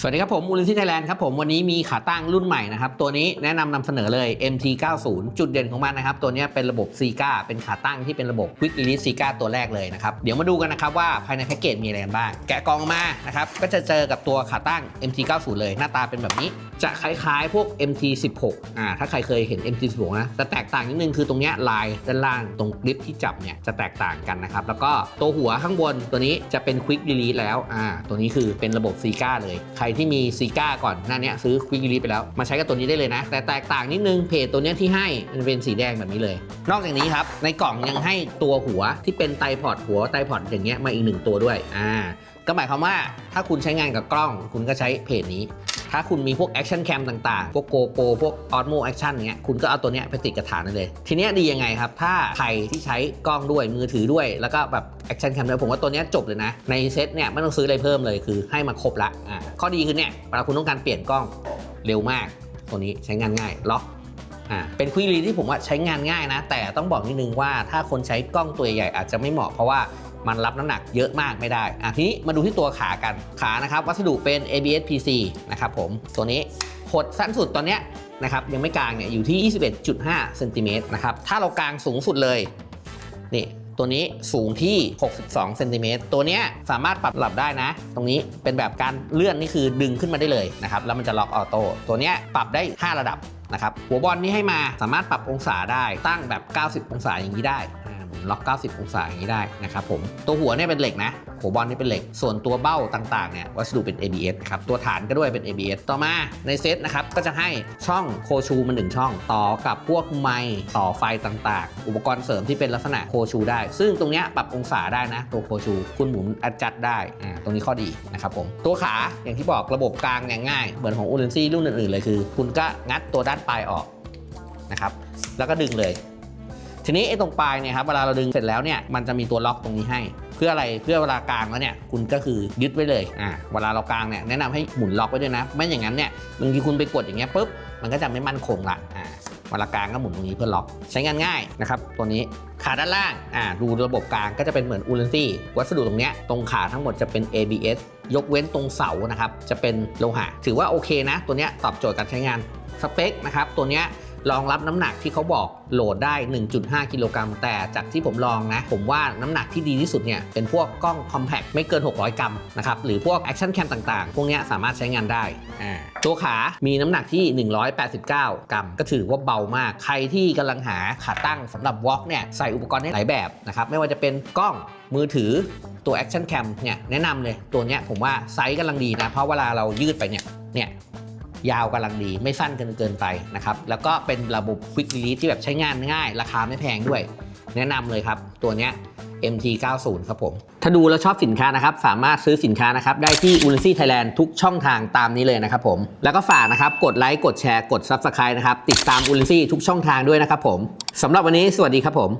สวัสดีครับผมมูลนิธิไทยแลนด์ครับผมวันนี้มีขาตั้งรุ่นใหม่นะครับ ตัวนี้แนะนำนำเสนอเลย MT90 จุดเด่นของมันนะครับ ตัวนี้เป็นระบบ c ีกาเป็นขาตั้งที่เป็นระบบ Quick Release ซีกาตัวแรกเลยนะครับ เดี๋ยวมาดูกันนะครับว่าภายในแพ็กเกจมีอะไรบ้าง แกะกล่องมานะครับ ก็จะเจอกับตัวขาตั้ง MT90 เลยหน้าตาเป็นแบบนี้ จะคล้ายๆ พวก MT16 อ่า ถ้าใครเคยเห็น MT16 นะจะแตกต่างนิดนึงคือตรงเนี้ยลายด้านล่างตรงกริปที่จับเนี่ยจะแตกต่างกันนะครับ แล้วก็ตัวหัวข้างบนตัวนี้จะเป็น Quick Release แล้ว อ่า ตัวนี้คือเป็นระบบ c ีกาเลย ใครที่มี c ีกาก่อนหน้าเนี้ยซื้อ Quick Release ไปแล้ว มาใช้กับตัวนี้ได้เลยนะ แต่แตกต่างนิดนึง เพจตัวเนี้ยที่ให้มันเป็นสีแดงแบบนี้เลย นอกจากนี้ครับ ในกล่องยังให้ตัวหัวที่เป็นไตพอดหัวไตพอดอย่างเงี้ยมาอีกหนึ่งตัวด้วย อ่า ก็หมายความว่าถ้าคุณใช้งานกับกล้อง คุณก็ใช้เพจนี้ ถ้าคุณมีพวกแอคชั่นแคมต่างๆ พวกโกโปรพวกออ t โมแอคชั่นเงี้ยคุณก็เอาตัวเนี้ยไปติดกระถางนั่นเลย ทีเนี้ยดียังไงครับ ถ้าใครที่ใช้กล้องด้วยมือถือด้วย แล้วก็แบบแอคชั่นแคมด้วยผมว่าตัวเนี้ยจบเลยนะ ในเซตเนี่ยไม่ต้องซื้ออะไรเพิ่มเลยคือให้มาครบละอ่าข้อดีคือเนี่ยเวลาคุณต้องการเปลี่ยนกล้องเร็วมาก ตัวนี้ใช้งานง่ายล็อกอ่าเป็นควิกรีที่ผมว่าใช้งานง่ายนะ แต่ต้องบอกนิดนึงว่าถ้าคนใช้กล้องตัวใหญ่อาจจะไม่เหมาะเพราะว่า มันรับน้ำหนักเยอะมากไม่ได้อะทีนี้มาดูที่ตัวขากันขานะครับ วัสดุเป็น ABS PC นะครับผมตัวนี้หดสั้นสุดตอนเนี้ยนะครับยังไม่กลางเนี่ยอยู่ที่ 21.5เซนติเมตรนะครับถ้าเรากลางสูงสุดเลยนี่ตัวนี้สูงที่ 62เซนติเมตรตัวเนี้ยสามารถปรับระดับได้นะ ตรงนี้เป็นแบบการเลื่อนนี่คือดึงขึ้นมาได้เลยนะครับ แล้วมันจะล็อกออโต้ ตัวเนี้ยปรับได้ 5 ระดับนะครับ หัวบอลนี่ให้มาสามารถปรับองศาได้ ตั้งแบบ 90 องศาอย่างนี้ได้ ล็อก 90 องศาอย่างนี้ได้นะครับผมตัวหัวเนี่ยเป็นเหล็กนะหัวบอลนี่เป็นเหล็ก ส่วนตัวเบ้าต่างๆเนี่ยวัสดุเป็น ABS ครับตัวฐานก็ด้วยเป็น ABS ต่อมาในเซตนะครับก็จะให้ช่องโคชูมาหนึ่งช่อง ต่อกับพวกไมค์ต่อไฟต่างๆ อุปกรณ์เสริมที่เป็นลักษณะโคชูได้ ซึ่งตรงเนี้ยปรับองศาได้นะตัวโคชู คุณหมุนอัดจัดได้อ่าตรงนี้ข้อดีนะครับผมตัวขาอย่างที่บอกระบบกลางง่ายๆเหมือนของอูเรนซี่รุ่นอื่นๆเลยคือ คุณก็งัดตัวด้านปลายออกนะครับแล้วก็ดึงเลย ทีนี้ไอ้ตรงปลายเนี่ยครับเวลาเราดึงเสร็จแล้วเนี่ยมันจะมีตัวล็อกตรงนี้ให้ เพื่ออะไรเพื่อเวลากลางแล้วเนี่ยคุณก็คือยึดไว้เลยอ่าเวลาเรากลางเนี่ยแนะนำให้หมุนล็อกไว้ด้วยนะ ไม่อย่างนั้นเนี่ยบางทีคุณไปกดอย่างเงี้ยปุ๊บมันก็จะไม่มั่นคงละอ่าเวลากลางก็หมุนตรงนี้เพื่อล็อกใช้งานง่ายนะครับตัวนี้ขาด้านล่างอ่าดูระบบกลางก็จะเป็นเหมือนอูเลนซี่วัสดุตรงเนี้ยตรงขาทั้งหมดจะเป็น ABS ยกเว้นตรงเสานะครับจะเป็นโลหะ ถือว่าโอเคนะ ตัวเนี้ยตอบโจทย์การใช้งานสเปคนะครับตัวเนี้ย รองรับน้ำหนักที่เขาบอกโหลดได้ 1.5 กิโลกรัมแต่จากที่ผมลองนะ ผมว่าน้ำหนักที่ดีที่สุดเนี่ยเป็นพวกกล้องคอมแพคไม่เกิน 600 กรัมนะครับหรือพวกแอคชั่นแคมต่างๆ พวกนี้สามารถใช้งานได้ตัวขา มีน้ำหนักที่ 189 กรัม ก็ถือว่าเบามาก ใครที่กำลังหาขาตั้งสำหรับวอล์กเนี่ยใส่อุปกรณ์ได้หลายแบบนะครับไม่ว่าจะเป็นกล้องมือถือตัว Action Cam เนี่ยแนะนำเลยตัวเนี้ยผมว่าไซส์กำลังดีนะ เพราะเวลาเรายืดไปเนี่ยเนี่ย ยาวกำลังดีไม่สั้นเกินเกินไปนะครับแล้วก็เป็นระบบ Quick Release ที่แบบใช้งานง่าย ราคาไม่แพงด้วย แนะนำเลยครับ ตัวเนี้ย MT90 ครับผม ถ้าดูแล้วชอบสินค้านะครับ สามารถซื้อสินค้านะครับ ได้ที่ u n i c y Thailand ทุกช่องทางตามนี้เลยนะครับผม แล้วก็ฝากนะครับ กดไลค์กดแชร์กด Subscribe นะครับ ติดตาม u n i c y ทุกช่องทางด้วยนะครับผมสำหรับวันนี้สวัสดีครับผม